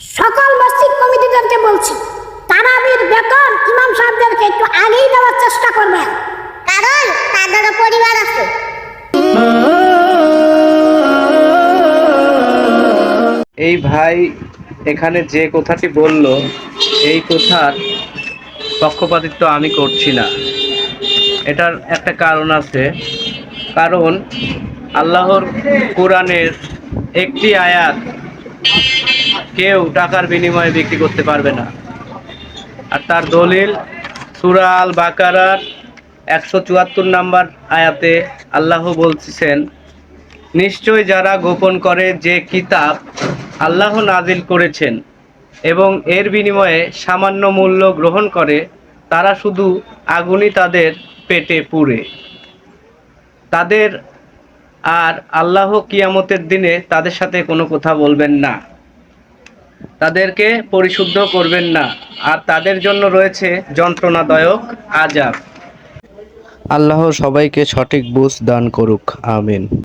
সকল মসজিদ কমিটিদেরকে বলছি, তারাবির বেতন ইমাম সাহেবদেরকে একটু আগেই দেওয়ার চেষ্টা করবেন। কারণ তাদেরও পরিবার আছে। এই ভাই এখানে যে কথাটি বলল, এই কথার পক্ষপাতিত্ব আমি করছি না। এটার একটা কারণ আছে। কারণ আল্লাহর কোরআনের একটি আয়াত কেউ টাকার বিনিময়ে বিক্রি করতে পারবে না। আর তার দলিল, সুরা আল বাকারার একশো চুয়াত্তর নাম্বার আয়াতে আল্লাহ বলছেন, নিশ্চয় যারা গোপন করে যে কিতাব আল্লাহ নাজিল করেছেন এবং এর বিনিময়ে সামান্য মূল্য গ্রহণ করে, তারা শুধু আগুনই তাদের পেটে পুড়ে। তাদের আর আল্লাহ কিয়ামতের দিনে তাদের সাথে কোনো কথা বলবেন না। তাদেরকে পরিশুদ্ধ করবেন না। আর তাদের জন্য রয়েছে যন্ত্রণাদায়ক আজাব। আল্লাহ সবাইকে সঠিক বুঝ দান করুক। আমিন।